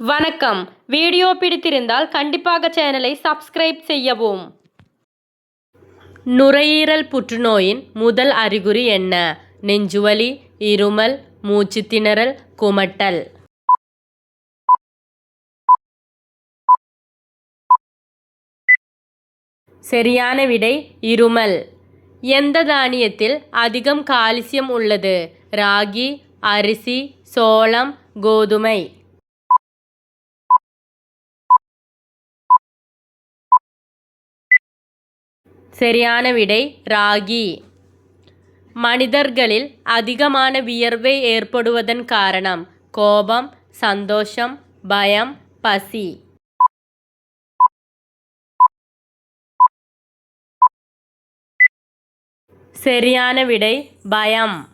வணக்கம். வீடியோ பிடித்திருந்தால் கண்டிப்பாக சேனலை சப்ஸ்கிரைப் செய்யவும். நுரையீரல் புற்றுநோயின் முதல் அறிகுறி என்ன? நெஞ்சுவலி இருமல் மூச்சு திணறல் குமட்டல். சரியான விடை இருமல். எந்த தானியத்தில் அதிகம் கால்சியம் உள்ளது? ராகி அரிசி சோளம் கோதுமை. சரியான விடை ராகி. மனிதர்களில் அதிகமான வியர்வை ஏற்படுவதன் காரணம் கோபம் சந்தோஷம் பயம் பசி. சரியான விடை பயம்.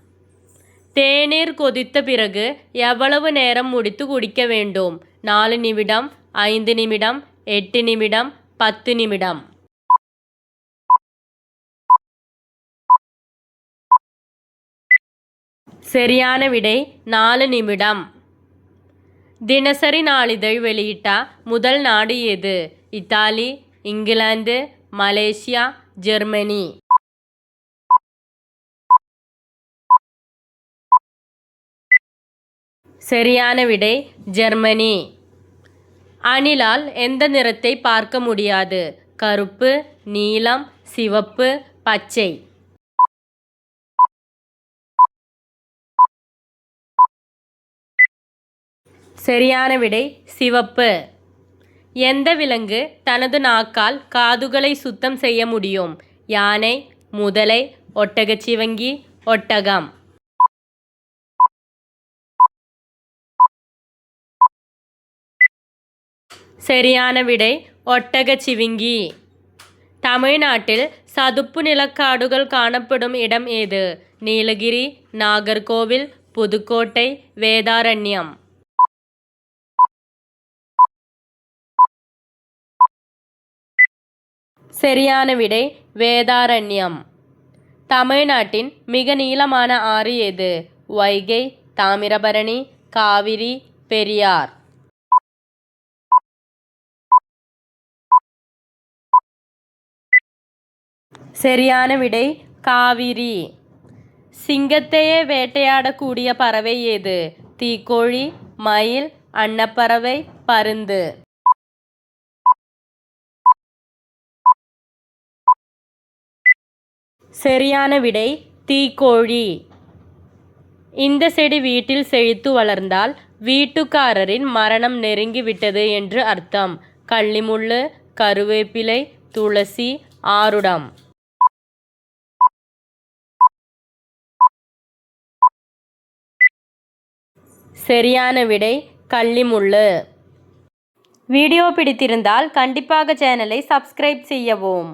தேநீர் கொதித்த பிறகு எவ்வளவு நேரம் முடித்து குடிக்க வேண்டும்? நாலு நிமிடம் ஐந்து நிமிடம் எட்டு நிமிடம் பத்து நிமிடம். சரியான விடை நாலு நிமிடம். தினசரி நாளிதழ் வெளியிட்ட முதல் நாடு எது? Italy England Malaysia Germany. சரியான விடை ஜெர்மனி. அணிலால் எந்த நிறத்தை பார்க்க முடியாது? கருப்பு நீலம் சிவப்பு பச்சை. சரியான விடை சிவப்பு. எந்த விலங்கு தனது நாக்கால் காதுகளை சுத்தம் செய்ய முடியும்? யானை முதலை ஒட்டகச்சிவங்கி ஒட்டகம். சரியான விடை ஒட்டகச்சிவிங்கி தமிழ்நாட்டில் சதுப்பு நிலக்காடுகள் காணப்படும் இடம் ஏது? நீலகிரி நாகர்கோவில் புதுக்கோட்டை வேதாரண்யம். சரியான விடை வேதாரண்யம். தமிழ்நாட்டின் மிக நீளமான ஆறு எது? வைகை தாமிரபரணி காவிரி பெரியார். சரியான விடை காவிரி. சிங்கத்தையே வேட்டையாடக்கூடிய பறவை எது? தீக்கோழி மயில் அன்னப்பறவை பருந்து. சரியான விடை தீக்கோழி. இந்த செடி வீட்டில் செழித்து வளர்ந்தால் வீட்டுக்காரரின் மரணம் நெருங்கிவிட்டது என்று அர்த்தம். கள்ளிமுள்ளு கருவேப்பிலை துளசி ஆருடம். சரியான விடை கள்ளிமுள்ளு. வீடியோ பிடித்திருந்தால் கண்டிப்பாக சேனலை சப்ஸ்கிரைப் செய்யவும்.